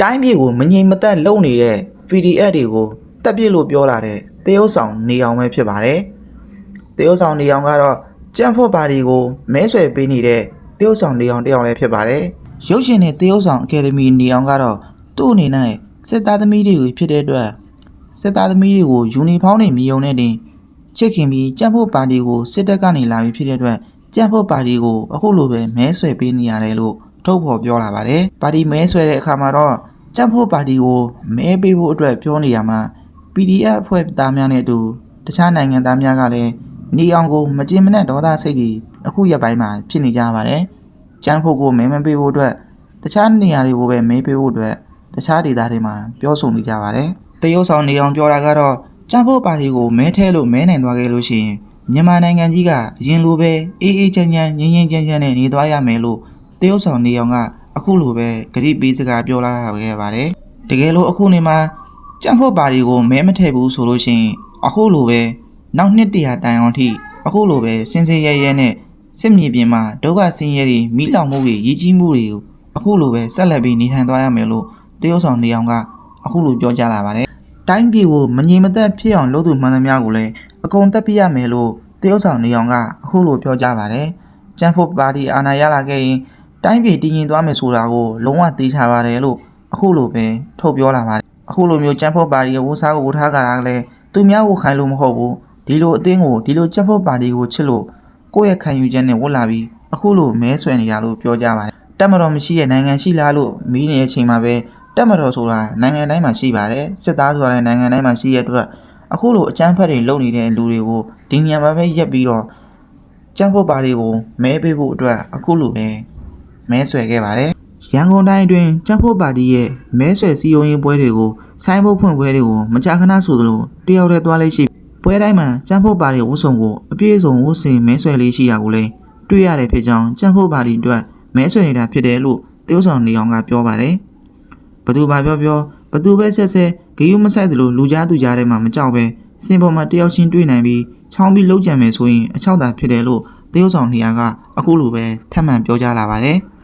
တိုင်းပြည်ကိုမငြိမ်မသက်လုပ်နေတဲ့ PDF တွေကိုတက်ပစ်လို့ပြောလာတဲ့တရုတ်ဆောင်နေအောင်ပဲဖြစ်ပါတယ်တရုတ်ဆောင်နေအောင်ကတော့ကြံ့ဖို့ပါတီကိုမဲဆွယ်ပေးနေတဲ့တရုတ်ဆောင်နေအောင်တယောက်လည်းဖြစ်ပါတယ်ရုပ်ရှင်နဲ့တရုတ်ဆောင်အကယ်ဒမီနေအောင်ကတော့သူ့အနေနဲ့စစ်သားသမီးတွေဖြစ်တဲ့အတွက်စစ်သားသမီးတွေကိုယူနီဖောင်းတွေမြည်ုံနဲ့တင်ချစ်ခင်ပြီးကြံ့ဖို့ပါတီကိုစစ်တပ်ကနေလာပြီးဖြစ်တဲ့အတွက်ကြံ့ဖို့ပါတီကိုအခုလိုပဲမဲဆွယ်ပေးနေရတယ်လို့ ထုတ်ဖော်ပြောလာပါတယ်။ပါတီမဲဆွယ်တဲ့အခါမှာတော့ကြံ့ဖို့ပါတီကိုမဲပေးဖို့အတွက်ပြောနေရမှာ PDF အဖွဲ့သားများနဲ့အတူတခြားနိုင်ငံသားများကလည်းနေအောင်ကိုမကြင်မနဲ့ဒေါသစိတ်တွေအခုရက်ပိုင်းမှာဖြစ်နေကြပါတယ်။ကြံ့ဖို့ကိုမဲမပေးဖို့အတွက်တခြားနေရာတွေကိုပဲမဲပေးဖို့အတွက်တခြားဒေသတွေမှာပြောဆိုနေကြပါတယ်။တရုတ်ဆောင်နေအောင်ပြောတာကတော့ကြံ့ဖို့ပါတီကိုမဲထဲလို့မဲနိုင်သွားခဲ့လို့ရှိရင်မြန်မာနိုင်ငံကြီးကအရင်လိုပဲအေးအေးချမ်းချမ်းငြိမ်းငြိမ်းချမ်းချမ်းနဲ့နေသွားရမယ်လို့ တရုတ်ဆောင်နေအောင်ကအခုလိုပဲဂရိပေးစကားပြောလာခဲ့ပါတယ်။တကယ်လို့အခုနေမှာကြံ့ဖို့ပါတီကိုမဲမထည့်ဘူးဆိုလို့ရှိရင်အခုလိုပဲနောက်နှစ်တရာတိုင်အောင်ထိအခုလိုပဲစင်စင်ရဲရဲနဲ့စစ်မြေပြင်မှာဒုက္ခဆင်းရဲတွေမိလောင်မှုတွေရည်ကြီးမှုတွေကိုအခုလိုပဲဆက်လက်ပြီးနေထိုင်သွားရမယ်လို့တရုတ်ဆောင်နေအောင်ကအခုလိုပြောကြားလာပါတယ်တိုင်းပြည်ကိုမငြိမ်မသက်ဖြစ်အောင်လုပ်သူမှန်သမျှကိုလည်းအကုန်တက်ပြစ်ရမယ်လို့တရုတ်ဆောင်နေအောင်ကအခုလိုပြောကြပါတယ်။ကျန်းဖို့ပါတီအာဏာရလာခဲ့ရင် တိုင်းပြည်တည်ငြိမ်သွားမယ်ဆိုတာကိုလုံးဝသိချပါတယ်လို့အခုလိုပဲထုတ်ပြောလာပါတယ်။အခုလိုမျိုးကျန်းဖို့ပါတီရဲ့ဝတ်စားကိုဝတ်ထားကြတာကလည်းသူများကိုခိုင်းလို့မဟုတ်ဘူး။ဒီလိုအသင်းကိုဒီလိုကျန်းဖို့ပါတီကိုချစ်လို့ကိုယ့်ရဲ့ခံယူချက်နဲ့ဝတ်လာပြီးအခုလိုမဲဆွယ်နေရလို့ပြောကြပါတယ်။တက်မတော်မရှိတဲ့နိုင်ငံရှိလားလို့မီးနေတဲ့အချိန်မှာပဲတက်မတော်ဆိုတာနိုင်ငံတိုင်းမှာရှိပါတယ်စစ်သားဆိုတာလည်းနိုင်ငံတိုင်းမှာရှိရတဲ့အတွက်အခုလိုအကြမ်းဖက်တွေလုပ်နေတဲ့လူတွေကိုဒီညမှာပဲရက်ပြီးတော့ကြမ်းဖို့ပါတွေကိုမဲပေးဖို့အတွက်အခုလိုပဲ မဲဆွယ်ခဲ့ပါတယ်ရန်ကုန်တိုင်းအတွင်းကြမ်းဖို့ပါတီရဲ့မဲဆွယ်စည်းရုံးရေးပွဲတွေကိုဆိုင်းဘုတ်ဖွင့်ပွဲတွေကိုမကြာခဏဆိုသလိုတယောက်တည်းသွားလေးရှိပွဲတိုင်းမှာကြမ်းဖို့ပါတီဝတ်စုံကိုအပြည့်အစုံဝတ်ဆင်မဲဆွယ်လေးရှိတာကိုလည်းတွေ့ရတယ်ဖြစ်ကြောင်းကြမ်းဖို့ပါတီအတွက်မဲဆွယ်နေတာဖြစ်တယ်လို့တရုတ်ဆောင်နေအောင်ကပြောပါတယ်ဘသူဘာပြောပြောဘသူပဲဆက်ဆက်ဂေယုမဆိုင်သလိုလူကြားသူကြားထဲမှာမကြောက်ပဲစင်ပေါ်မှာတယောက်ချင်းတွေ့နိုင်ပြီးချောင်းပြီးလှုပ်ကြံမယ်ဆိုရင်အချောက်တာဖြစ်တယ်လို့တရုတ်ဆောင်နေရာကအခုလိုပဲထပ်မံပြောကြားလာပါတယ်။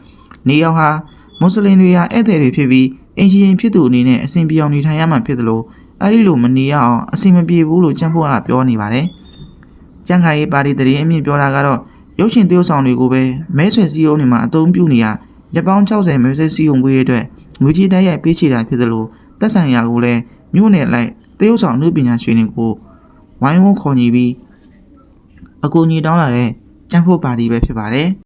နေအောင်ဟာမွတ်စလင်တွေဟာဧည့်သည်တွေဖြစ်ပြီးအင်ဂျင်ဖြစ်သူအနေနဲ့အစဉ်ပြောင်းနေထိုင်ရမှာဖြစ်တယ်လို့အဲ့ဒီလိုမနေရအောင်အစဉ်မပြေဘူးလို့ကျန်းဖို့ကပြောနေပါတယ်။ကျန်းခိုင်ရေးပါတီတရင်အမြင့်ပြောတာကတော့ရုပ်ရှင်တရုတ်ဆောင်တွေကိုပဲမဲဆွယ်စည်းရုံးနေမှာအသုံးပြုနေရရပောင်း60မဲဆွယ်စည်းရုံးပွဲအတွက်ငွေကြီးတိုက်ရိုက်ပေးချေတာဖြစ်သလိုတက်ဆိုင်ရာကိုလည်းမြို့နယ်လိုက်တရုတ်ဆောင်နှုတ်ပညာရှင်တွေကိုဝိုင်းဝန်းခေါ်ညီပြီးအကူအညီတောင်းလာတဲ့ကျန်းဖို့ပါတီပဲဖြစ်ပါတယ်